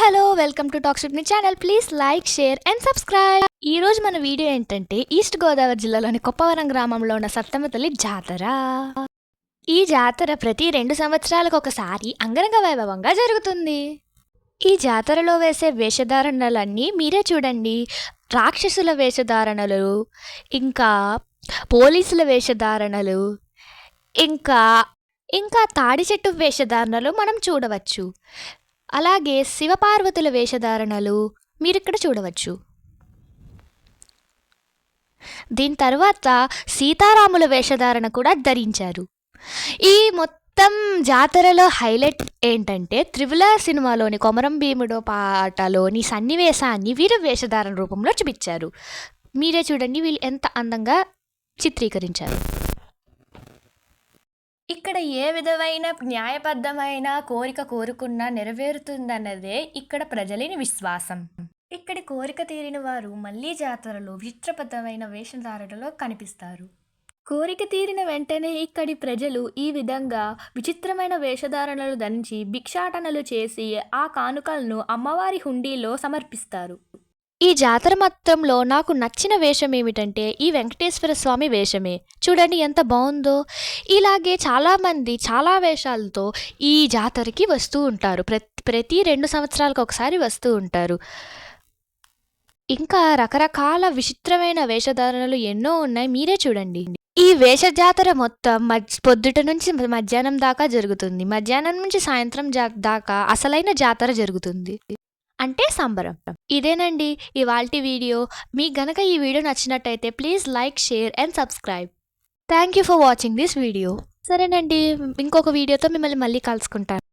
Hello welcome to talk with me channel. Please like share and subscribe. ఈ రోజు మన video ఏంటంటే east Godavari జిల్లాలోని కొప్పవరం గ్రామంలో ఉన్న సత్తమ్మ తల్లి జాతర. ఈ జాతర ప్రతి రెండు సంవత్సరాలకు ఒకసారి అంగరంగ వైభవంగా జరుగుతుంది. ఈ జాతరలో వేసే వేషధారణలన్నీ మీరే చూడండి. రాక్షసుల వేషధారణలు ఇంకా పోలీసుల వేషధారణలు ఇంకా ఇంకా తాడి చెట్టు వేషధారణలు మనం చూడవచ్చు. అలాగే శివపార్వతుల వేషధారణలు మీరు ఇక్కడ చూడవచ్చు. దీని తర్వాత సీతారాముల వేషధారణ కూడా ధరించారు. ఈ మొత్తం జాతరలో హైలైట్ ఏంటంటే త్రిపుల సినిమాలోని కొమరం భీముడో పాటలోని సన్నివేశాన్ని వీరు వేషధారణ రూపంలో చూపించారు. మీరే చూడండి వీళ్ళు ఎంత అందంగా చిత్రీకరించారు. ఇక్కడ ఏ విధమైన న్యాయబద్ధమైన కోరిక కోరుకున్నా నెరవేరుతుందన్నదే ఇక్కడ ప్రజలని విశ్వాసం. ఇక్కడి కోరిక తీరిన వారు మళ్ళీ జాతరలో విచిత్రబద్ధమైన వేషధారణలో కనిపిస్తారు. కోరిక తీరిన వెంటనే ఇక్కడి ప్రజలు ఈ విధంగా విచిత్రమైన వేషధారణలు ధరించి భిక్షాటనలు చేసి ఆ కానుకలను అమ్మవారి హుండీలో సమర్పిస్తారు. ఈ జాతర మొత్తంలో నాకు నచ్చిన వేషం ఏమిటంటే ఈ వెంకటేశ్వర స్వామి వేషమే. చూడండి ఎంత బాగుందో. ఇలాగే చాలామంది చాలా వేషాలతో ఈ జాతరకి వస్తూ ఉంటారు. ప్రతి ప్రతి రెండు సంవత్సరాలకు ఒకసారి వస్తూ ఉంటారు. ఇంకా రకరకాల విచిత్రమైన వేషధారణలు ఎన్నో ఉన్నాయి. మీరే చూడండి. ఈ వేష జాతర మొత్తం మధ్య పొద్దుట నుంచి మధ్యాహ్నం దాకా జరుగుతుంది. మధ్యాహ్నం నుంచి సాయంత్రం జా దాకా అసలైన జాతర జరుగుతుంది. అంటే సంబరం. ఇదేనండి ఇవాల్టి వీడియో. మీకు గనక ఈ వీడియో నచ్చినట్టయితే please like share and subscribe. Thank you for watching this video. సరేనండి ఇంకొక వీడియోతో మిమ్మల్ని మళ్ళీ కలుసుకుంటాను.